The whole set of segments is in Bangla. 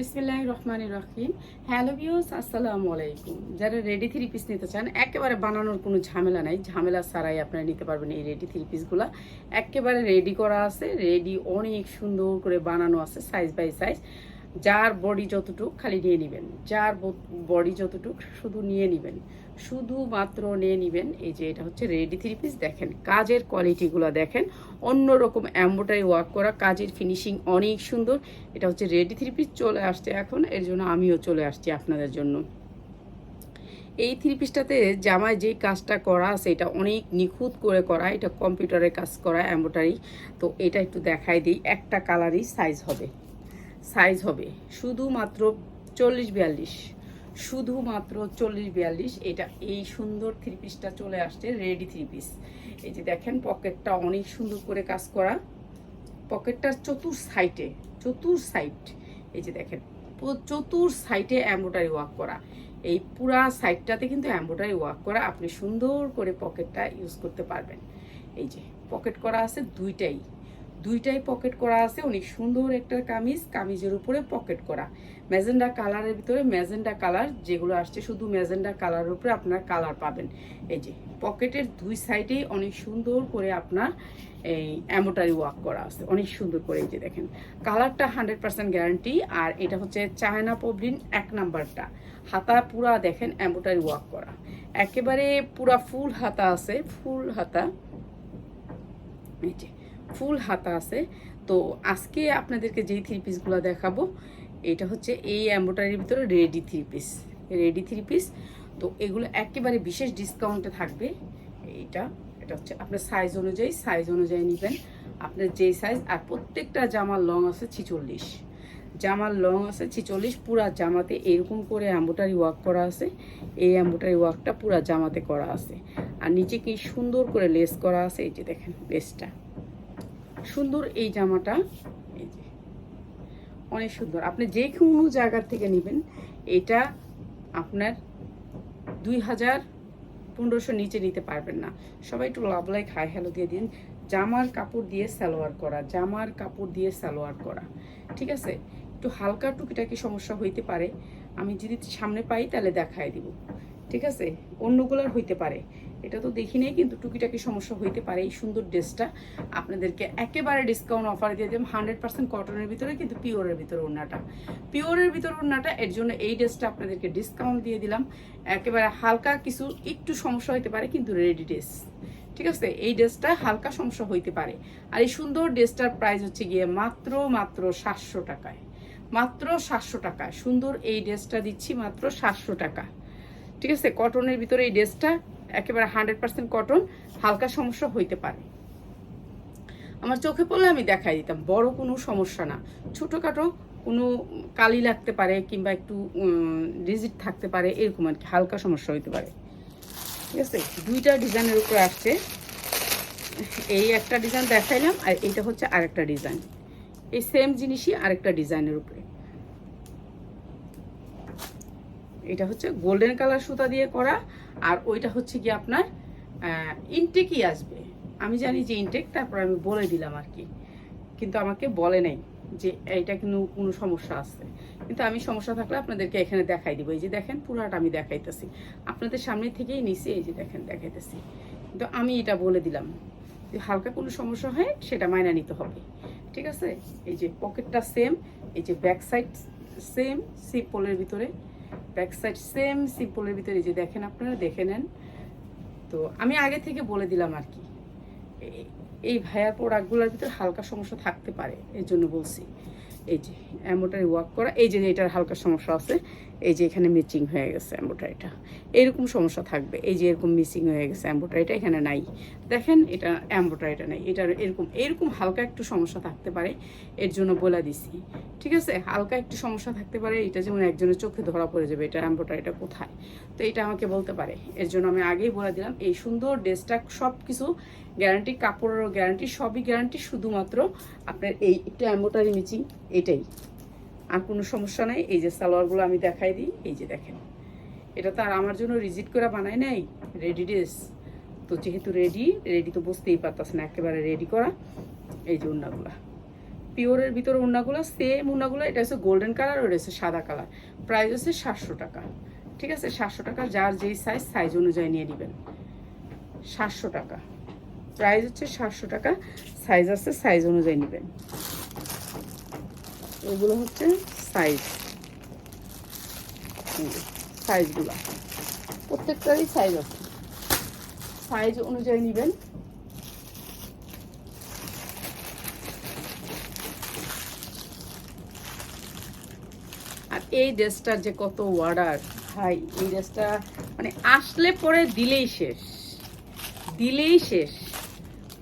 বিসমিল্লাহ রহমান রহিম। হ্যালো ভিউস আসসালামু আলাইকুম। যারা রেডি থ্রি পিস নিতে চান, একেবারে বানানোর কোনো ঝামেলা নাই। ঝামেলা ছাড়াই আপনারা নিতে পারবেন এই রেডি থ্রি পিসগুলো একেবারে রেডি করা আছে, রেডি অনেক সুন্দর করে বানানো আছে, সাইজ বাই সাইজ। যার বডি যতটুক খালি নিয়ে নেবেন, যার বডি যতটুক শুধু নিয়ে নেবেন। শুধুমাত্র নিয়ে নেবেন, এই যে এটা হচ্ছে রেডি থ্রি পিস দেখেন কাজের কোয়ালিটিগুলো দেখেন, অন্যরকম এম্ব্রয়ডারি ওয়ার্ক করা, কাজের ফিনিশিং অনেক সুন্দর, এটা হচ্ছে রেডি থ্রি পিস চলে আসছে এখন, এর জন্য আমিও চলে আসছি আপনাদের জন্য। এই থ্রি পিসটাতে জামায় যেই কাজটা করা আছে, এটা অনেক নিখুঁত করে করা, এটা কম্পিউটারে কাজ করা এম্ব্রয়ডারি তো এটা একটু দেখাই দিই, একটা কালারই সাইজ হবে। সাইজ হবে শুধুমাত্র চল্লিশ বিয়াল্লিশ। শুধুমাত্র চল্লিশ বিয়াল্লিশ, এটা এই সুন্দর থ্রি পিসটা চলে আসছে রেডি থ্রি পিস এই যে দেখেন পকেটটা অনেক সুন্দর করে কাজ করা। পকেটটার চতুর সাইডে চতুর সাইড এই যে দেখেন চতুর সাইডে এম্ব্রয়ডারি ওয়ার্ক করা। এই পুরা সাইডটাতে কিন্তু এম্ব্রয়ডারি ওয়ার্ক করা, আপনি সুন্দর করে পকেটটা ইউজ করতে পারবেন। এই যে পকেট করা আছে দুইটাই। দুইটাই পকেট করা আছে, অনেক সুন্দর একটা কামিজ, কামিজের উপরে পকেট করা। ম্যাজেন্ডা কালারের ভিতরে ম্যাজেন্ডা কালার যেগুলো আসছে, শুধু ম্যাজেন্ডা কালারের উপরে আপনার কালার পাবেন। এই যে, পকেটের দুই সাইডেই অনেক সুন্দর করে আপনার এই অ্যামোটারি ওয়ার্ক করা আছে, অনেক সুন্দর করে এই যে দেখেন। কালারটা হান্ড্রেড পার্সেন্ট গ্যারান্টি, আর এটা হচ্ছে চায়না পবলিন এক নাম্বারটা। হাতা পুরা দেখেন অ্যাম্বোটারি ওয়ার্ক করা। একেবারে পুরা ফুল হাতা আছে, ফুল হাতা। এই যে, ফুল হাতা আছে। তো আজকে আপনাদেরকে যেই থ্রি পিসগুলো দেখাবো এটা হচ্ছে এই এম্ব্রয়ডারির ভিতরে ready three piece, ready three piece. তো এগুলো একেবারে বিশেষ ডিসকাউন্টে থাকবে। এইটা, এটা হচ্ছে আপনার সাইজ অনুযায়ী সাইজ অনুযায়ী নেবেন। আপনার যেই সাইজ আর প্রত্যেকটা জামার লং আছে ছিচল্লিশ। জামার লং আছে ছিচল্লিশ, পুরা জামাতে এরকম করে এম্ব্রয়ডারি ওয়ার্ক করা আছে। এই এম্ব্রয়ডারি ওয়ার্কটা পুরা জামাতে করা আছে। আর নিচে কি সুন্দর করে লেস করা আছে, এই যে দেখেন লেসটা সুন্দর এই জামাটা যে অনেক সুন্দর। আপনি যে কোনো জায়গার থেকে নেবেন, এটা আপনার দুই হাজার পনেরোশো নিচে নিতে পারবেন না। সবাই একটু লাভ হাই হ্যালো দিয়ে দিন। জামার কাপড় দিয়ে সালোয়ার করা, জামার কাপড় দিয়ে সালোয়ার করা, ঠিক আছে? একটু হালকা টুকিটাকি সমস্যা হইতে পারে। আমি যদি সামনে পাই তাহলে দেখাই দিব, ঠিক আছে? অন্যগুলোর হইতে পারে। এটা তো দেখি নাই, কিন্তু টুকিটাকি সমস্যা হইতে পারে এই সুন্দর ড্রেসটা। আপনাদেরকে একেবারে ডিসকাউন্ট অফার দিয়ে দেব হান্ড্রেড পার্সেন্ট কটনের ভিতরে, কিন্তু পিওরের ভিতরে ওড়নাটা। পিওরের ভিতরে ওড়নাটা, এর জন্য এই ড্রেসটা আপনাদেরকে ডিসকাউন্ট দিয়ে দিলাম। একেবারে হালকা কিছু, একটু সমস্যা হইতে পারে, কিন্তু রেডি ড্রেস ঠিক আছে? এই ড্রেসটা হালকা সমস্যা হইতে পারে। আর এই সুন্দর ড্রেসটার প্রাইস হচ্ছে গিয়ে মাত্র মাত্র সাতশো টাকায়। মাত্র সাতশো টাকায়। সুন্দর এই ড্রেসটা দিচ্ছি মাত্র সাতশো টাকা। ঠিক আছে? কটনের ভিতরে এই ড্রেসটা একেবারে হান্ড্রেড পার্সেন্ট কটন, হালকা সমস্যা হইতে পারে। আমার চোখে পড়লে আমি দেখাই দিতাম, বড় কোনো সমস্যা না। ছোটোখাটো কোনো কালি লাগতে পারে কিংবা একটু ডিজিট থাকতে পারে, এরকম আর কি, হালকা সমস্যা হইতে পারে। ঠিক আছে? দুইটা ডিজাইনের উপরে আসছে। এই একটা ডিজাইন দেখাইলাম আর এইটা হচ্ছে আরেকটা ডিজাইন। এই সেম জিনিসই আরেকটা ডিজাইনের উপরে। এটা হচ্ছে গোল্ডেন কালার সুতা দিয়ে করা আর ওইটা হচ্ছে কি আপনার ইনটেকই আসবে। আমি জানি যে ইনটেক তারপর আমি বলে দিলাম আর কি। কিন্তু আমাকে বলে নাই যে এইটা কিন্তু কোনো সমস্যা আছে। কিন্তু আমি সমস্যা থাকলে আপনাদেরকে এখানে দেখাই দিব। এই যে দেখেন, পুরাটা আমি দেখাইতেছি। আপনাদের সামনে থেকেই নিছি, এই যে দেখেন, দেখাইতেছি। কিন্তু আমি এটা বলে দিলাম যে হালকা কোনো সমস্যা হয়, সেটা মাইনা নিতে হবে। ঠিক আছে? এই যে পকেটটা সেম এই যে ব্যাক সাইড সেম সিম্পলের ভিতরে ব্যাক সাইড সেম সিম্পলের ভিতরে যে দেখেন আপনারা, দেখে নেন। তো আমি আগে থেকে বলে দিলাম আর কি। এই- এই ভাইয়ার প্রোডাক্টগুলোর ভিতরে হালকা সমস্যা থাকতে পারে, এর জন্য বলছি। এই যে অ্যামোটারি ওয়ার্ক করা। এই যে, এটার হালকা সমস্যা আছে। এই যে এখানে মিচিং হয়ে গেছে অ্যাম্বোটারিটা এরকম সমস্যা থাকবে। এই যে এরকম মিসিং হয়ে গেছে অ্যাম্বোটারিটা এখানে নাই। দেখেন, এটা অ্যাম্বোটারিটা নাই। এটার এরকম এরকম হালকা একটু সমস্যা থাকতে পারে, এর জন্য বলে দিছি। ঠিক আছে? হালকা একটু সমস্যা থাকতে পারে, এটা যেমন একজনের চোখে ধরা পড়ে যাবে, এটা অ্যাম্বোটারিটা কোথায়? তো এটা আমাকে বলতে পারে। এর জন্য আমি আগেই বলে দিলাম, এই সুন্দর ড্রেসটা সব কিছু গ্যারান্টি কাপড়েরও গ্যারান্টি সবই গ্যারান্টি শুধুমাত্র আপনার এই একটু অ্যাম্বোটারি মিচিং এটাই। আর কোনো সমস্যা নাই। এই যে সালোয়ারগুলো আমি দেখাই দিই, এই যে দেখেন। এটা তো আর আমার জন্য রিজিট করে বানায় নাই রেডি ড্রেস তো যেহেতু রেডি রেডি তো বুঝতেই পারতাস না একেবারে রেডি করা। এই যে ওড়নাগুলা পিওরের ভিতরে উন্নাগুলো সেম উন্নাগুলো, এটা হচ্ছে গোল্ডেন কালার ওটা হচ্ছে সাদা কালার প্রাইস হচ্ছে সাতশো টাকা। ঠিক আছে? সাতশো টাকা, যার যেই সাইজ সাইজ অনুযায়ী নিয়ে নেবেন। সাতশো টাকা। প্রাইস হচ্ছে সাতশো টাকা সাইজ আছে সাইজ অনুযায়ী নেবেন। এগুলো হচ্ছে সাইজ সাইজগুলো প্রত্যেকটারই সাইজ আছে। সাইজ অনুযায়ী নেবেন। আর এই ড্রেসটার যে কত অর্ডার ভাই, এই ড্রেসটা মানে আসলে পরে দিলেই শেষ। দিলেই শেষ।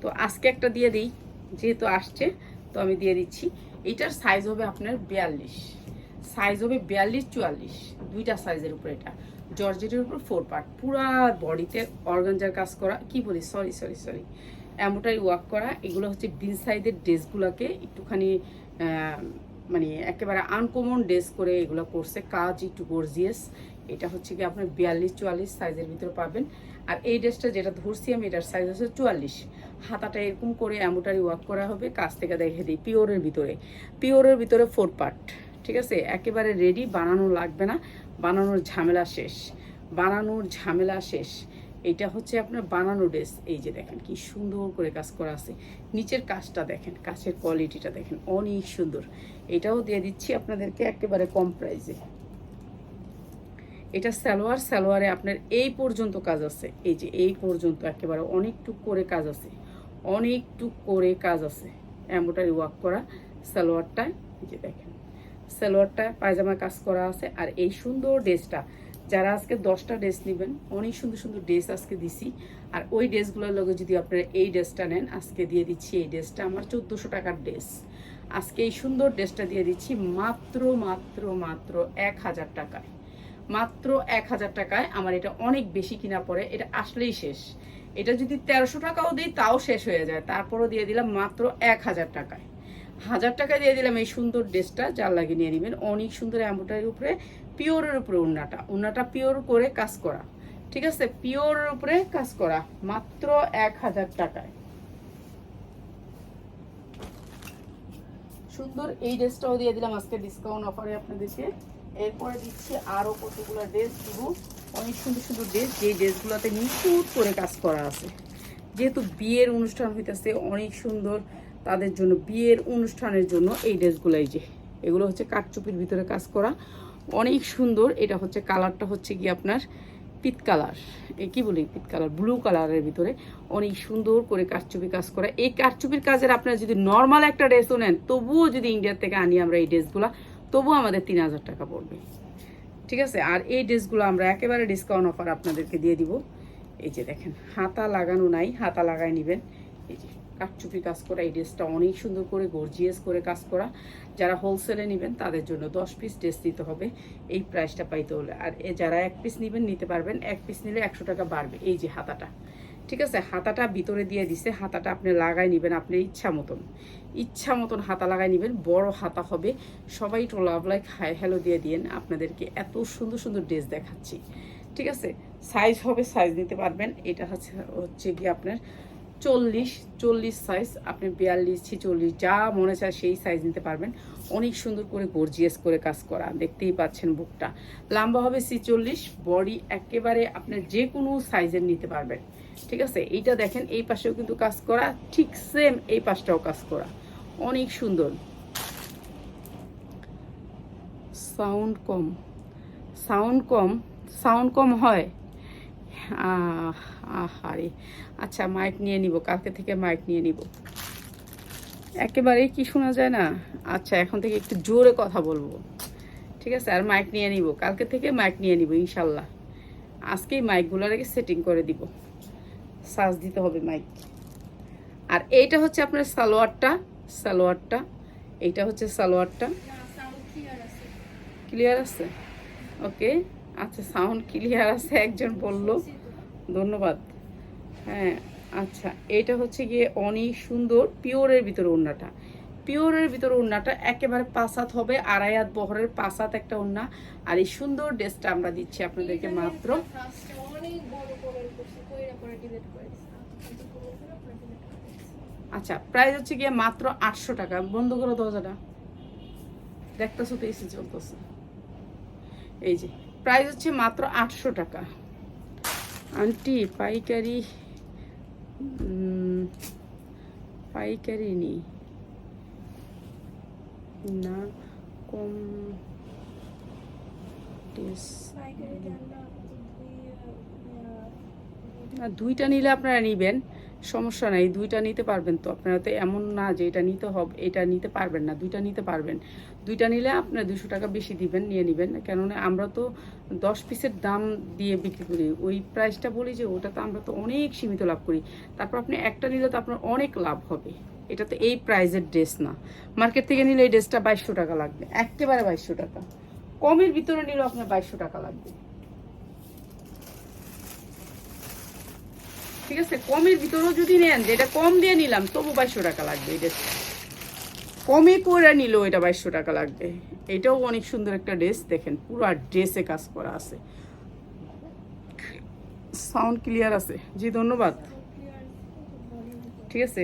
তো আজকে একটা দিয়ে দিই, যেহেতু আসছে, তো আমি দিয়ে দিচ্ছি। এইটার সাইজ হবে আপনার বিয়াল্লিশ। সাইজ হবে বিয়াল্লিশ, চুয়াল্লিশ। দুইটা সাইজের উপর এটা। জর্জেটের উপর ফোর পার্ট পুরা বডিতে অর্গানজার কাজ করা, কি বলি? সরি সরি সরি এমনটাই ওয়ার্ক করা, এগুলো হচ্ছে বিন সাইজের ড্রেসগুলোকে একটুখানি মানে একেবারে আনকমন ড্রেস করে এগুলো করছে। কাজ একটু গর্জিয়াস এটা হচ্ছে কি আপনার বিয়াল্লিশ, চুয়াল্লিশ সাইজের ভিতরে পাবেন। আর এই ড্রেসটা যেটা ধরছি আমি, এটার সাইজ হচ্ছে চুয়াল্লিশ। হাতাটা এরকম করে এমোটারি ওয়ার্ক করা হবে, কাছ থেকে দেখে দিই, পিওরের ভিতরে। পিওরের ভিতরে ফোর পার্ট ঠিক আছে? একেবারে রেডি বানানো লাগবে না, বানানোর ঝামেলা শেষ। বানানোর ঝামেলা শেষ। এটা হচ্ছে আপনার বানানো ড্রেস এই যে দেখেন, কি সুন্দর করে কাজ করা আছে। নিচের কাজটা দেখেন, কাছের কোয়ালিটিটা দেখেন, অনেক সুন্দর। এটাও দিয়ে দিচ্ছি আপনাদেরকে একেবারে কম প্রাইসে এটা সালোয়ার, সালোয়ারে আপনার এই পর্যন্ত কাজ আছে। এই যে এই পর্যন্ত একেবারে অনেকটুক করে কাজ আছে। অনেকটুক করে কাজ আছে। এম্বোটারি ওয়ার্ক করা সালোয়ারটা, এই যে দেখেন, সালোয়ারটা পায়জামা কাজ করা আছে। আর এই সুন্দর ড্রেসটা, যারা আজকে দশটা ড্রেস নেবেন, অনেক সুন্দর সুন্দর ড্রেস আজকে দিছি। আর ওই ড্রেসগুলোর লগে যদি আপনারা এই ড্রেসটা নেন, আজকে দিয়ে দিচ্ছি এই ড্রেসটা আমার চোদ্দোশো টাকার ড্রেস। আজকে এই সুন্দর ড্রেসটা দিয়ে দিচ্ছি মাত্র মাত্র মাত্র এক হাজার টাকায়। মাত্র এক হাজার টাকায় আমার এটা অনেক বেশি কিনা পড়ে এটা আসলেই শেষ। এটা যদি তেরোশো টাকাও দিই, তাও শেষ হয়ে যায়। তারপরও দিয়ে দিলাম মাত্র এক হাজার টাকায়। হাজার টাকা দিয়ে দিলাম এই সুন্দর ড্রেসটা, যার লাগে নিয়ে নেবেন। অনেক সুন্দর অ্যাম্বোটারির উপরে পিওরের উপরে উন্নাটা উন্নাটা পিওর করে কাজ করা। ঠিক আছে? পিওরের উপরে কাজ করা। মাত্র এক হাজার টাকায়। সুন্দর এই ড্রেসটাও দিয়ে দিলাম আজকে ডিসকাউন্ট অফারে আপনাদেরকে। এরপরে দিচ্ছি আরও কতগুলো ড্রেস দিব। অনেক সুন্দর সুন্দর ড্রেস যে ড্রেসগুলোতে নিখুঁত করে কাজ করা আছে। যেহেতু বিয়ের অনুষ্ঠান হইতেছে, অনেক সুন্দর তাদের জন্য, বিয়ের অনুষ্ঠানের জন্য এই ড্রেসগুলো এই যে, এগুলো হচ্ছে কাঠচুপির ভিতরে কাজ করা। অনেক সুন্দর, এটা হচ্ছে কালারটা হচ্ছে কি আপনার? পিত কালার। কি বলি? পিত কালার, ব্লু কালারের ভিতরে অনেক সুন্দর করে কারচুপি কাজ করা। এই কারচুপির কাজের আপনারা যদি নর্মাল একটা ড্রেসও নেন, তবুও যদি ইন্ডিয়ার থেকে আনি আমরা এই ড্রেসগুলো তবুও আমাদের তিন হাজার টাকা পড়বে। ঠিক আছে? আর এই ড্রেসগুলো আমরা একেবারে ডিসকাউন্ট অফার আপনাদেরকে দিয়ে দিব। এই যে দেখেন, হাতা লাগানো নাই, হাতা লাগাই নেবেন। এই যে কাঠচুপি কাজ করা, এই ড্রেসটা অনেক সুন্দর করে গর্জিয়াস করে কাজ করা। যারা হোলসেলে নেবেন, তাদের জন্য দশ পিস ড্রেস নিতে হবে। এই প্রাইসটা পাইতে হলে। আর যারা এক পিস নেবেন, নিতে পারবেন। এক পিস নিলে একশো টাকা বাড়বে। এই যে হাতাটা। ঠিক আছে, হাতাটা ভিতরে দিয়ে দিছে, হাতাটা আপনি লাগাই নেবেন আপনার ইচ্ছা মতন। ইচ্ছা মতন হাতা লাগাই নেবেন, বড় হাতা হবে। সবাই একটু লাভ লাইক হাই হ্যালো দিয়ে দিয়েন, আপনাদেরকে এত সুন্দর সুন্দর ড্রেস দেখাচ্ছি। ঠিক আছে সাইজ হবে সাইজ নিতে পারবেন। এটা হচ্ছে হচ্ছে কি আপনার চল্লিশ চল্লিশ সাইজ আপনি বিয়াল্লিশ, ছিচল্লিশ, যা মনে চায় সেই সাইজ নিতে পারবেন। অনেক সুন্দর করে গর্জিয়াস করে কাজ করা, দেখতেই পাচ্ছেন বুকটা। লম্বা হবে ছিচল্লিশ, বডি একেবারে আপনার যে কোনো সাইজের নিতে পারবেন। ঠিক আছে? এইটা দেখেন, এই পাশেও কিন্তু কাজ করা, ঠিক সেম এই পাশটাও কাজ করা। অনেক সুন্দর। সাউন্ড কম। সাউন্ড কম সাউন্ড কম হয়? আহ, আহারে। আচ্ছা মাইক নিয়ে নিব, কালকে থেকে মাইক নিয়ে নিব। একেবারেই কি শোনা যায় না? আচ্ছা এখন থেকে একটু জোরে কথা বলব। ঠিক আছে? আর মাইক নিয়ে নিব। কালকে থেকে মাইক নিয়ে নিব, ইনশাল্লাহ। আজকেই মাইকগুলো রেখে সেটিং করে দিব। সাজ দিতে হবে মাইক আর এইটা হচ্ছে আপনার সালোয়ারটা। সালোয়ারটা। এইটা হচ্ছে সালোয়ারটা। ক্লিয়ার আছে? ওকে আচ্ছা সাউন্ড ক্লিয়ার আছে, একজন বলল। ধন্যবাদ। হ্যাঁ। আচ্ছা এটা হচ্ছে গিয়ে অনেক সুন্দর পিওরের ভিতরে ওড়নাটা। পিওরের ভিতরে ওড়নাটা একেবারে পাসাত হবে আড়াই হাত বহরের পাসাত একটা ওড়না। আর এই সুন্দর ড্রেসটা আমরা দিচ্ছি আপনাদেরকে মাত্র। আচ্ছা প্রাইস হচ্ছে গিয়ে মাত্র আটশো টাকা। বন্ধ করো দরজাটা। দেখতেছো তো এসি চলতেছে এই যে প্রাইস হচ্ছে মাত্র আটশো টাকা। আন্টি পাইকারি পাইকারি নি না কম দুইটা নিলে আপনারা নিবেন। সমস্যা নাই, দুইটা নিতে পারবেন তো। আপনারা তো এমন না যে এটা নিতে হবে, এটা নিতে পারবেন না, দুইটা নিতে পারবেন। দুইটা নিলে আপনারা দুশো টাকা বেশি দিবেন, নিয়ে নেবেন। কেননা আমরা তো দশ পিসের দাম দিয়ে বিক্রি করি। ওই প্রাইসটা বলি যে ওটা তো আমরা তো অনেক সীমিত লাভ করি। তারপর আপনি একটা নিলে তো আপনার অনেক লাভ হবে। এটা তো এই প্রাইজের ড্রেস না। মার্কেট থেকে নিলে এই ড্রেসটা বাইশশো টাকা লাগবে। একেবারে বাইশশো টাকা। কমের ভিতরে নিলেও আপনার বাইশশো টাকা লাগবে। ঠিক আছে? কমের ভিতরেও যদি নেন, যেটা কম দিয়ে নিলাম, তবু বাইশশো টাকা লাগবে ড্রেসটা কমে করে নিলেও এটা বাইশশো টাকা লাগবে। এটাও অনেক সুন্দর একটা ড্রেস দেখেন, পুরো ড্রেসে কাজ করা আছে। সাউন্ড ক্লিয়ার আছে? জি, ধন্যবাদ। ঠিক আছে?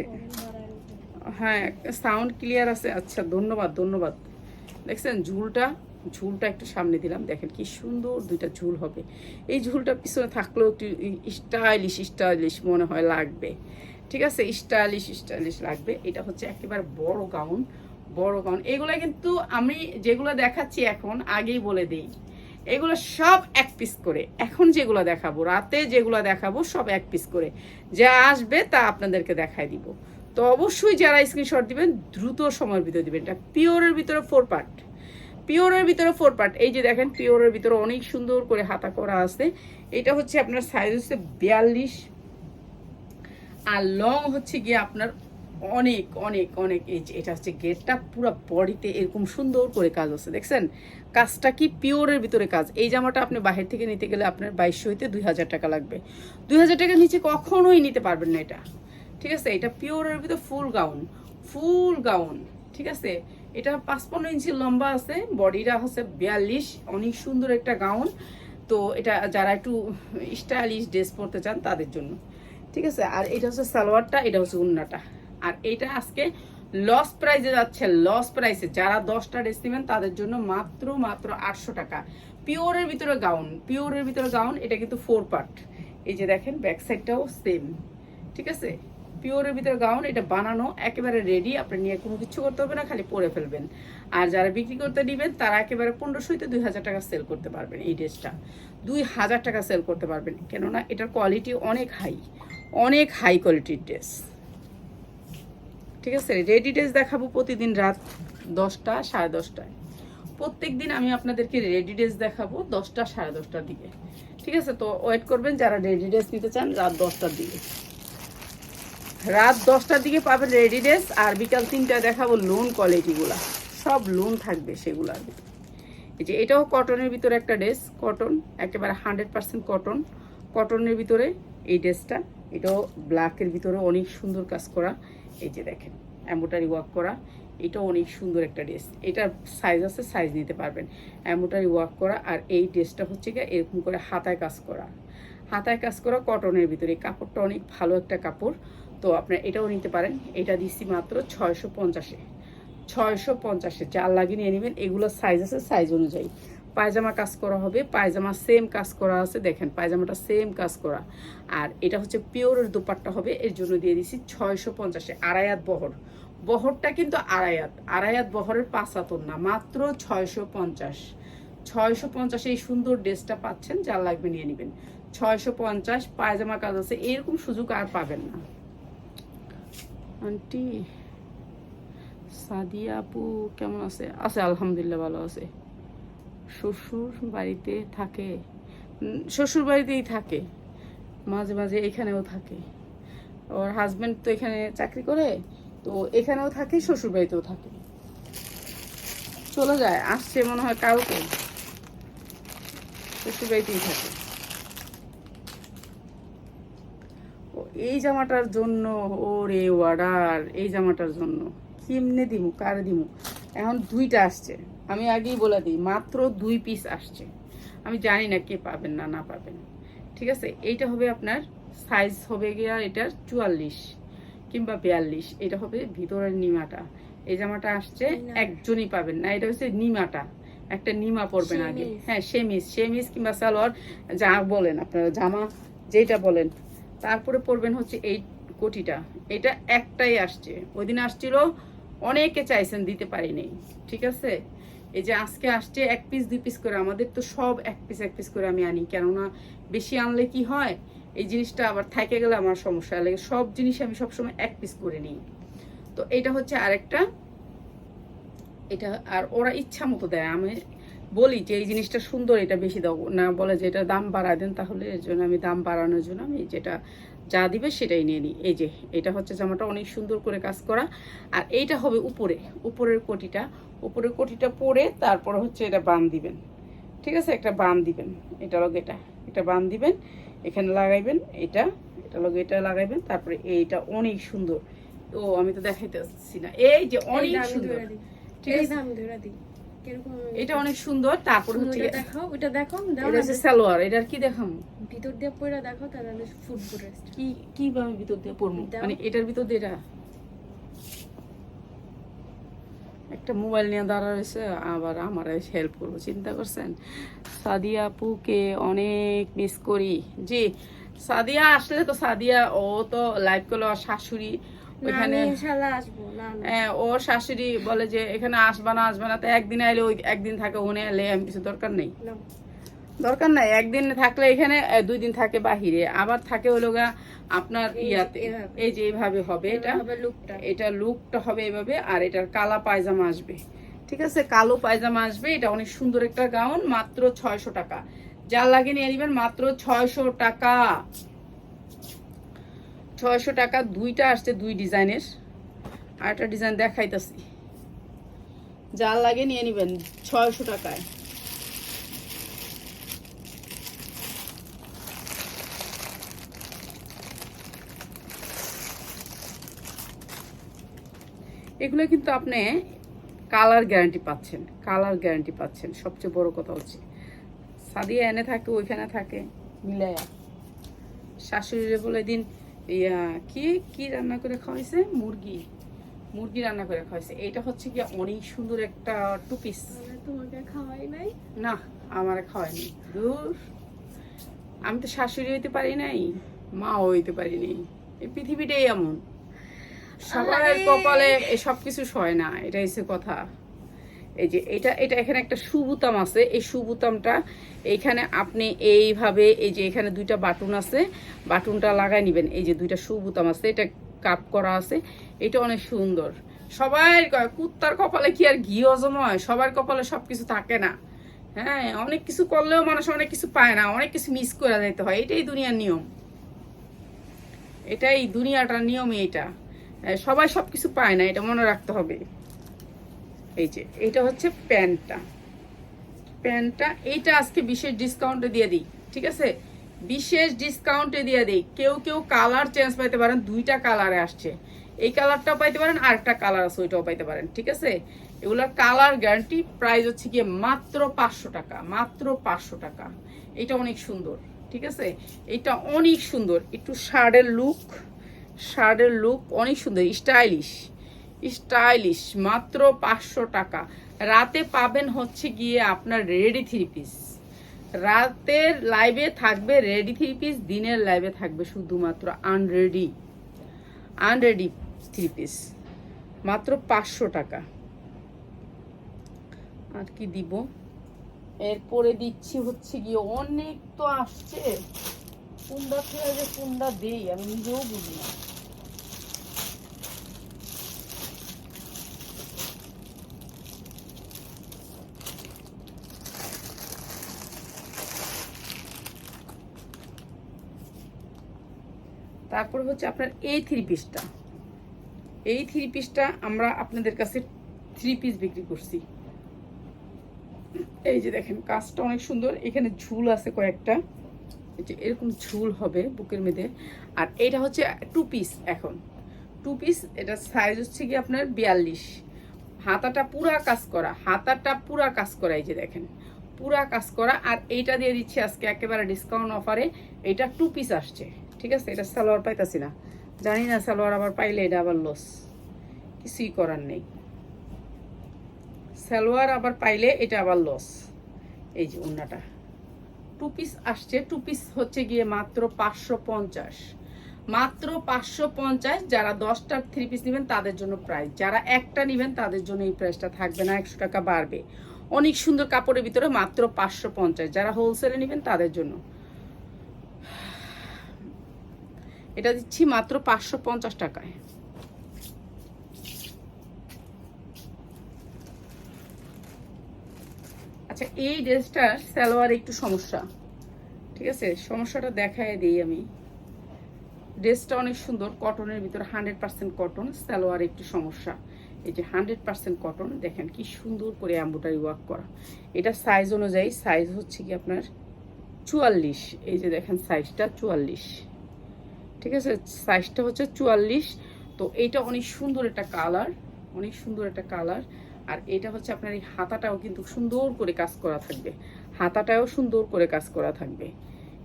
হ্যাঁ সাউন্ড ক্লিয়ার আছে। আচ্ছা ধন্যবাদ ধন্যবাদ। দেখছেন, ঝুলটা ঝুলটা একটু সামনে দিলাম। দেখেন কি সুন্দর দুইটা ঝুল হবে। এই ঝুলটা পিছনে থাকলেও একটু স্টাইলিশ স্টাইলিশ মনে হয় লাগবে। ঠিক আছে? স্টাইলিশ স্টাইলিশ লাগবে। এটা হচ্ছে একেবারে বড় গাউন বড় গাউন এগুলো কিন্তু আমি যেগুলো দেখাচ্ছি এখন আগেই বলে দিই। এগুলো সব এক পিস করে। এখন যেগুলো দেখাবো, রাতে যেগুলো দেখাবো, সব এক পিস করে। যা আসবে তা আপনাদেরকে দেখাই দিব। তো অবশ্যই যারা স্ক্রিনশট দিবেন, দ্রুত সময়ের ভিতরে দিবেন। এটা পিওরের ভিতরে ফোর পার্ট পিওরের ভিতরে ফোর পার্ট এই যে দেখেন, পিওরের ভিতরে অনেক সুন্দর করে হাতা করা আছে। এটা হচ্ছে আপনার সাইজ হচ্ছে বিয়াল্লিশ আর লং হচ্ছে গিয়ে আপনার অনেক অনেক অনেক এই যে এটা হচ্ছে গেটটা পুরো বডিতে এরকম সুন্দর করে কাজ আছে, দেখছেন? কাজটা কি পিওরের ভিতরে কাজ? এই জামাটা আপনি বাহির থেকে নিতে গেলে আপনার বাইশশো হইতে দুই হাজার টাকা লাগবে। দুই হাজার টাকার নিচে কখনোই নিতে পারবেন না এটা। ঠিক আছে? এটা পিওরের ভিতরে ফুল গাউন ফুল গাউন ঠিক আছে? এটা পাঁচপন্ন ইঞ্চি লম্বা আছে, বডিটা হচ্ছে বিয়াল্লিশ, অনেক সুন্দর একটা গাউন। তো এটা যারা একটু স্টাইলিশ ড্রেস পরতে চান, তাদের জন্য। ঠিক আছে, আর এটা হচ্ছে সালোয়ারটা, এটা হচ্ছে উন্নাটা। আর এটা আজকে লস প্রাইসে যাচ্ছে, লস প্রাইসে। যারা দশটা ড্রেস নেবেন, তাদের জন্য মাত্র মাত্র আটশো টাকা। পিওরের ভিতরে গাউন, পিওরের ভিতরে গাউন, এটা কিন্তু ফোর পার্ট এই যে দেখেন ব্যাক সাইডটাও সেম ঠিক আছে? পিওরের ভিতরে গাউন, এটা বানানো, একেবারে রেডি আপনি নিয়ে কোনো কিছু করতে হবে না, খালি পরে ফেলবেন। আর যারা বিক্রি করতে দিবেন তারা একেবারে পনেরোশো হইতে দুই হাজার টাকা সেল করতে পারবেন এই ড্রেসটা। দুই হাজার টাকা সেল করতে পারবেন, কেননা এটার কোয়ালিটি অনেক হাই অনেক হাই কোয়ালিটির ড্রেস ঠিক আছে? রেডি ড্রেস দেখাবো প্রতিদিন রাত দশটা, সাড়ে দশটায়। প্রত্যেক দিন আমি আপনাদেরকে রেডি ড্রেস দেখাবো দশটা, সাড়ে দশটার দিকে। ঠিক আছে? তো ওয়েট করবেন, যারা রেডি ড্রেস নিতে চান, রাত দশটার দিকে। রাত দশটার দিকে পাবেন রেডি ড্রেস আর বিকাল তিনটায় দেখাবো লোন কোয়ালিটিগুলা সব লোন থাকবে সেগুলার এই যে এটাও কটনের ভিতরে একটা ড্রেস কটন একেবারে হান্ড্রেড পার্সেন্ট কটন কটনের ভিতরে এই ড্রেসটা এটাও ব্ল্যাকের ভিতরে অনেক সুন্দর কাজ করা। এই যে দেখেন অ্যাম্বোটারি ওয়ার্ক করা, এটাও অনেক সুন্দর একটা ড্রেস এটার সাইজ আছে সাইজ নিতে পারবেন। অ্যাম্বোটারি ওয়ার্ক করা আর এই ড্রেসটা হচ্ছে গিয়ে এরকম করে হাতায় কাজ করা। হাতায় কাজ করা কটনের ভিতরে। কাপড়টা অনেক ভালো একটা কাপড়। তো আপনারা এটাও নিতে পারেন। এটা দিচ্ছি মাত্র ছয়শো পঞ্চাশে। ছয়শো পঞ্চাশে চার লাগিয়ে নিয়ে নেবেন। এগুলো সাইজ আছে সাইজ অনুযায়ী। পায়জামা কাজ করা হবে। পায়জামা সেম কাজ করা আছে, দেখেন। পায়জামাটা সেম কাজ করা। আর এটা হচ্ছে পিওরের দুপাট্টা হবে। এর জন্য দিয়ে দিচ্ছি ছয়শো পঞ্চাশে আড়াইয়াত বহর। বহরটা কিন্তু আড়াইয়াত আড়াইয়াত বহরের পাঁচ আতর না, মাত্র ছয়শো পঞ্চাশ। ছয়শো পঞ্চাশে এই সুন্দর ড্রেসটা পাচ্ছেন যা লাগবে নিয়ে নেবেন। ছয়শো পঞ্চাশ, পায়জামা কাজ আছে। এরকম সুযোগ আর পাবেন না। আন্টি সাদিয়া আপু কেমন আছে? আছে, আলহামদুলিল্লাহ ভালো আছে। শ্বশুর বাড়িতে থাকে। শ্বশুর বাড়িতেই থাকে। মাঝে মাঝে এখানেও থাকে। ওর হাজবেন্ড তো এখানে চাকরি করে, তো এখানেও থাকে, শ্বশুর বাড়িতেও থাকে। চলে যায়, আসছে মনে হয় কাউকে। শ্বশুর বাড়িতেই থাকে ও, এই জামাটার জন্য ওরে ওয়ার্ডার এই জামাটার জন্য। কিমনে দিমু? কার দিমু? এখন দুইটা আসছে। আমি আগেই বলে দিই মাত্র দুই পিস আসছে। আমি জানি না কে পাবেন না না পাবেন। ঠিক আছে? এইটা হবে আপনার সাইজ হবে গিয়া এটার চুয়াল্লিশ কিংবা বিয়াল্লিশ। এটা হবে ভিতরের নিমাটা। এই জামাটা আসছে একজনই পাবেন না। এটা হচ্ছে নিমাটা। একটা নিমা পরবেন আগে। হ্যাঁ সেমিস সেমিস কিংবা সালোয়ার যা বলেন আপনারা জামা যেটা বলেন। তারপরে পড়বেন হচ্ছে এই কোটিটা। এটা একটাই আসছে। ওই দিন আসছিল, অনেকে চাইছেন দিতে পারিনি, ঠিক আছে? এই যে আজকে আসছে এক পিস দুই পিস করে। আমাদের তো সব এক পিস এক পিস করে আমি আনি। কেননা বেশি আনলে কি হয়? এই জিনিসটা আবার থাকে গেলে আমার সমস্যা লাগে। সব জিনিস আমি সবসময় এক পিস করে নিই। তো এটা হচ্ছে আরেকটা। এটা আর ওরা ইচ্ছা মতো দেয়। আমি বলি যে এই জিনিসটা সুন্দর এটা বেশি দাও। না বলে যে এটা দাম বাড়ায় দেন তাহলে এর জন্য আমি দাম বাড়ানোর জন্য আমি যেটা যা দিবে সেটাই নিয়ে নিই। এই যে এটা হচ্ছে জামাটা অনেক সুন্দর করে কাজ করা। আর এইটা হবে উপরে উপরের কোটিটা। উপরের কোটিটা পরে তারপরে হচ্ছে এটা বান দিবেন। ঠিক আছে? একটা বান দিবেন। এটা লগে এটা এটা বান দিবেন এখানে লাগাইবেন এটা এটা লগে এটা লাগাইবেন তারপরে এইটা অনেক সুন্দর। ও আমি তো দেখাইতে না। এই যে অনেক সুন্দর। ঠিক আছে? এটা অনেক সুন্দর তারপর হচ্ছে দেখাও ওটা দেখো এটা হচ্ছে সালোয়ার এটার কি দেখাম ভিতর দিয়ে দেখো তাহলে ফুটবো রেস্ট কি কীভাবে ভিতর দিয়ে দাও। মানে এটার ভিতর দিয়ে এটা একটা মোবাইল নিয়ে দাঁড়া রয়েছে আবার আমার হেল্প করব চিন্তা করছেন? সাদিয়া আপুকে অনেক মিস করি। জি সাদিয়া আসলে তো সাদিয়া ও তো লাইভ করল শাশুড়ি ওইখানে হ্যাঁ, ওর শাশুড়ি বলে যে এখানে আসবা না আসবা না তো একদিন আইলে ওই একদিন থাকে ওখানে এলে আমি কিছু দরকার নেই। দরকার নাই একদিন থাকলে এখানে দুই দিন থাকে বাহিরে আবার থাকে হলো গা আপনার এই যে ইয়াতে। এই যে এইভাবে হবে এটা। এটা লুকটা হবে এভাবে আর এটার কালা পায়জামা আসবে। ঠিক আছে কালো পায়জামা আসবে এটা অনেক সুন্দর একটা গাউন মাত্র ছয়শো টাকা। যা লাগে নিয়ে নেবেন মাত্র ছয়শো টাকা। ছয়শো টাকা, দুইটা আসছে দুই ডিজাইনের। আর একটা ডিজাইন দেখাইতেছি। যা লাগে নিয়ে নেবেন, ছয়শো টাকায়। এগুলো কিন্তু আপনি কালার গ্যারান্টি পাচ্ছেন, কালার গ্যারান্টি পাচ্ছেন। সবচেয়ে বড় কথা হচ্ছে, সাদিয়া এনে থাকে, ওইখানে থাকে, মিলায়া। শাশুড়িরে বলে দিন ইয়া কি কি রান্না করে খাওয়াইছে? মুরগি। মুরগি রান্না করে খাওয়াইছে। এটা হচ্ছে কি অনেক সুন্দর একটা টু পিস তোমাকে খাওয়াই নাই? না আমার খাওয়ায়নি দূর আমি তো শাশুড়ি হইতে পারি নাই মাও হইতে পারি নাই। এই পৃথিবীটাই এমন। সবার কপালে এই সব কিছু সয় না এটা হচ্ছে কথা। এই যে এটা এটা এখানে একটা সুবুতাম আছে। এই সুবুতামটা এইখানে আপনি এইভাবে, এই যে এখানে দুইটা বাটন আছে, বাটনটা লাগাই নেবেন। এই যে দুইটা সুবুতাম আছে, এটা কাপ করা আছে। এটা অনেক সুন্দর। সবাই কুত্তার কপালে কি আর ঘি হজম হয়? সবার কপালে সব কিছু থাকে না। হ্যাঁ অনেক কিছু করলেও মানুষ অনেক কিছু পায় না। অনেক কিছু মিস করে যেতে হয়। এটাই দুনিয়ার নিয়ম। এটাই দুনিয়াটার নিয়মই এটা। সবাই সব কিছু পায় না, এটা মনে রাখতে হবে। এই যে এটা হচ্ছে প্যান্টটা। প্যান্টটা, এইটা আজকে বিশেষ ডিসকাউন্টে দিয়ে দিই, ঠিক আছে? বিশেষ ডিসকাউন্টে দিয়ে দিই। কেউ কেউ কালার চেঞ্জ পাইতে পারেন, দুইটা কালারে আসছে। এই কালারটাও পাইতে পারেন আর একটা কালার আছে, ওইটাও পাইতে পারেন, ঠিক আছে? এগুলোর কালার গ্যারান্টি প্রাইস হচ্ছে গিয়ে মাত্র পাঁচশো টাকা, মাত্র পাঁচশো টাকা। এটা অনেক সুন্দর, ঠিক আছে? এটা অনেক সুন্দর, একটু শার্টের লুক শার্টের লুক অনেক সুন্দর স্টাইলিশ স্টাইলিশ, মাত্র পাঁচশো টাকা। রাতে পাবেন হচ্ছে গিয়ে আপনার রেডি থ্রি পিস। রাতের লাইভে থাকবে রেডি থ্রি পিস, দিনের লাইভে থাকবে শুধুমাত্র আনরেডি আনরেডি থ্রি পিস। মাত্র পাঁচশো টাকা। আর কি দিব? এরপরে দিচ্ছি হচ্ছে গিয়ে অনেক তো আসছে। থেকে যে কুন্দা দেই, আমি নিজেও বুঝি না। তারপর হচ্ছে আপনার এই থ্রি পিসটা এই থ্রি পিসটা আমরা আপনাদের কাছে থ্রি পিস বিক্রি করছি। এই যে দেখেন, কাজটা অনেক সুন্দর। এখানে ঝুল আছে কয়েকটা। যে এরকম ঝুল হবে বুকের মধ্যে। আর এটা হচ্ছে টু পিস এখন। টু পিস এটা সাইজ হচ্ছে কি আপনার বিয়াল্লিশ। হাতাটা পুরা কাজ করা, হাতাটা পুরা কাজ করা, এই যে দেখেন। পুরা কাজ করা। আর এইটা দিয়ে দিচ্ছি আজকে একেবারে ডিসকাউন্ট অফারে এটা টু পিস আসছে। ঠিক আছে? এটা সালোয়ার পাইতাছি না। জানি না সালোয়ার আবার পাইলে এটা আবার লস কিছুই করার নেই। সালোয়ার আবার পাইলে এটা আবার লস এই যে ওন্নাটা। টু পিস আসছে। টু পিস হচ্ছে গিয়ে মাত্র পাঁচশো পঞ্চাশ। মাত্র পাঁচশো পঞ্চাশ যারা দশটার থ্রি পিস নেবেন তাদের জন্য প্রাইস যারা একটা নেবেন তাদের জন্য এই প্রাইসটা থাকবে না। একশো টাকা বাড়বে। অনেক সুন্দর কাপড়ের ভিতরে মাত্র পাঁচশো পঞ্চাশ। যারা হোলসেলে নেবেন তাদের জন্য। এটা দিচ্ছি মাত্র পাঁচশো পঞ্চাশ টাকায়। আচ্ছা এই ড্রেসটার সালোয়ার একটু সমস্যা। ঠিক আছে? সমস্যাটা দেখায় দিই আমি। ড্রেসটা অনেক সুন্দর, কটনের ভিতরে হান্ড্রেড পার্সেন্ট কটন, সালোয়ার একটু সমস্যা। এই যে হান্ড্রেড পার্সেন্ট কটন, দেখেন কি সুন্দর করে অ্যাম্বোটারি ওয়ার্ক করা। এটা সাইজ অনুযায়ী, সাইজ হচ্ছে কি আপনার চুয়াল্লিশ। এই যে দেখেন সাইজটা চুয়াল্লিশ। ঠিক আছে? সাইজটা হচ্ছে চুয়াল্লিশ। তো এইটা অনেক সুন্দর একটা কালার অনেক সুন্দর একটা কালার আর এটা হচ্ছে আপনার এই হাতাটাও কিন্তু সুন্দর করে কাজ করা থাকবে। হাতাটাও সুন্দর করে কাজ করা থাকবে।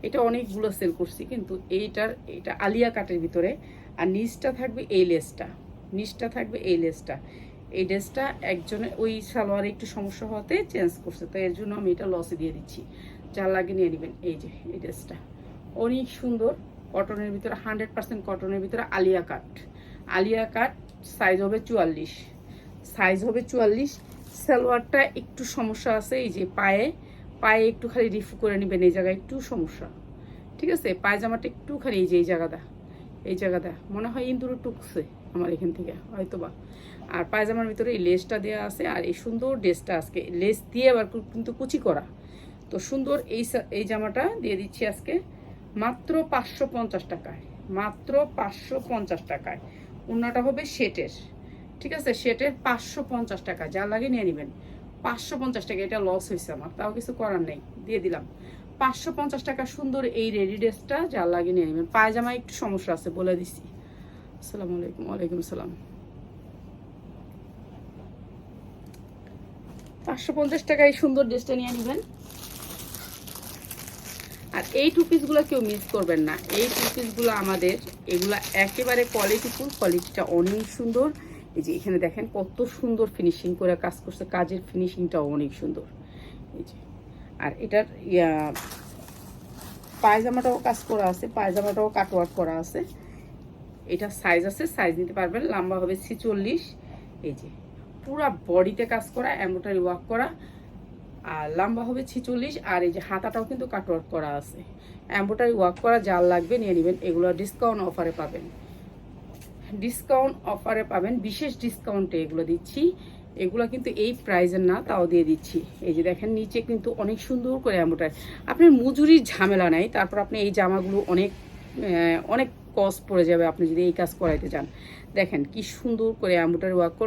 এটা অনেকগুলো সেল করছি, কিন্তু এইটার, এটা আলিয়া কাটের ভিতরে। আর নিচটা থাকবে এই লেসটা নিচটা থাকবে এই লেসটা এই ড্রেসটা একজনের ওই সালোয়ারে একটু সমস্যা হতে চেঞ্জ করছে। তো এর জন্য আমি এটা লসে দিয়ে দিচ্ছি। যা লাগে নিয়ে নেবেন। এই যে, এই ড্রেসটা অনেক সুন্দর। কটনের ভিতরে হান্ড্রেড পার্সেন্ট কটনের ভিতরে Alia cut Alia cut size হবে চুয়াল্লিশ। সাইজ হবে চুয়াল্লিশ। সালোয়ারটা একটু সমস্যা আছে, এই যে পায়ে। পায়ে একটু খালি রিফু করে নেবেন, এই জায়গায় একটু সমস্যা। ঠিক আছে? পায়জামাটা একটু খালি এই যে, এই জায়গাটা এই জায়গাটা। মনে হয় ইন্দুরে টুকছে আমার এখান থেকে হয়তো বা আর পায়জামার ভিতরে এই লেসটা দেওয়া আছে, আর এই সুন্দর ড্রেসটা আজকে। লেস দিয়ে আবার কিন্তু কুচি করা। তো সুন্দর এই এই জামাটা দিয়ে দিচ্ছি আজকে। মাত্র পাঁচশো পঞ্চাশ টাকায়, মাত্র পাঁচশো পঞ্চাশ টাকায়। অন্যটা হবে শেটের ঠিক আছে? শেটের পাঁচশো পঞ্চাশ টাকা যা লাগে নিয়ে নেবেন। পাঁচশো পঞ্চাশ টাকা, এটা লস হয়েছে আমার, তাও কিছু করার নেই, দিয়ে দিলাম। পাঁচশো পঞ্চাশ টাকা সুন্দর এই রেডি ড্রেসটা যা লাগে নিয়ে নেবেন। পায়জামা একটু সমস্যা আছে, বলে দিছি। আসসালামু আলাইকুম, ওয়ালাইকুম সালাম পাঁচশো পঞ্চাশ টাকা এই সুন্দর ড্রেসটা নিয়ে নেবেন। আর এই টু পিসগুলো কেউ মিস করবেন না। এই টু পিসগুলো আমাদের, এগুলা একেবারে কোয়ালিটিফুল কোয়ালিটিটা অনেক সুন্দর। এই যে এখানে দেখেন কত সুন্দর ফিনিশিং করে কাজ করছে, কাজের ফিনিশিংটাও অনেক সুন্দর। এই যে, আর এটার পায়জামাটাও কাজ করা আছে, পায়জামাটাও কাটওয়ার্ক করা আছে। এটা সাইজ আছে সাইজ নিতে পারবেন, লম্বা হবে ছিচল্লিশ। এই যে, পুরা বডিতে কাজ করা এমব্রয়ডারি ওয়ার্ক করা। আর লম্বা হবে ছিচল্লিশ, আর এই যে হাতাটাও কিন্তু কাটওয়ার্ক করা আছে। এমব্রয়ডারি ওয়ার্ক করা জাল লাগবে, নিয়ে নেবেন। এগুলো ডিসকাউন্ট অফারে পাবেন। ডিসকাউন্ট অফারে পাবেন, বিশেষ ডিসকাউন্টে এগুলো দিচ্ছি। এগুলো কিন্তু এই প্রাইজের না, তাও দিয়ে দিচ্ছি। এই যে দেখেন, নিচে কিন্তু অনেক সুন্দর করে এমব্রয়ডারি আপনার মজুরির ঝামেলা নাই, তারপর আপনি এই জামাগুলো অনেক অনেক কস্ট পড়ে যাবে আপনি যদি এই কাজ করাইতে চান। দেখেন, কি সুন্দর করে এমব্রয়ডারি ওয়ার্ক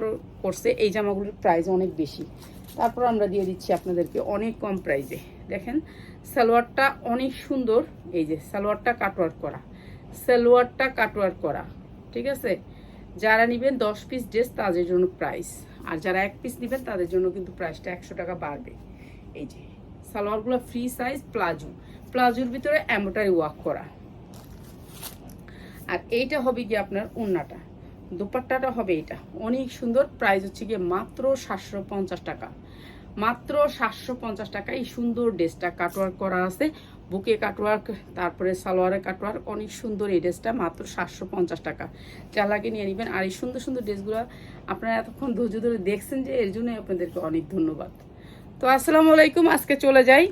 করছে। এই জামাগুলোর প্রাইস অনেক বেশি। তারপর আমরা দিয়ে দিচ্ছি আপনাদেরকে অনেক কম প্রাইসে দেখেন, সালোয়ারটা অনেক সুন্দর। এই যে, সালোয়ারটা কাটওয়ার্ক করা। সালোয়ারটা কাটওয়ার্ক করা। ঠিক আছে? যারা নেবেন দশ পিস ড্রেস তাদের জন্য প্রাইস আর যারা এক পিস নেবেন, তাদের জন্য কিন্তু প্রাইসটা একশো টাকা বাড়বে। এই যে, সালোয়ারগুলো ফ্রি সাইজ প্লাজো। প্লাজোর ভিতরে এম্বোটারি ওয়ার্ক করা। আর এইটা হবে কি আপনার উন্নাটা দুপাট্টাটা হবে এটা। অনেক সুন্দর। প্রাইস হচ্ছে গিয়ে মাত্র সাতশো পঞ্চাশ টাকা। মাত্র সাতশো পঞ্চাশ টাকা এই সুন্দর ড্রেসটা কাটওয়ার্ক করা আছে। বুকে কাটওয়ার্ক তারপরে সালোয়ারে কাটওয়ার্ক অনেক সুন্দর এই ড্রেসটা মাত্র সাতশো পঞ্চাশ টাকা। চালাকে নিয়ে নেবেন। আর এই সুন্দর সুন্দর ড্রেসগুলো আপনারা এতক্ষণ ধৈর্য ধরে দেখছেন যে এর জন্যই আপনাদেরকে অনেক ধন্যবাদ। তো আসসালামু আলাইকুম। আজকে চলে যাই।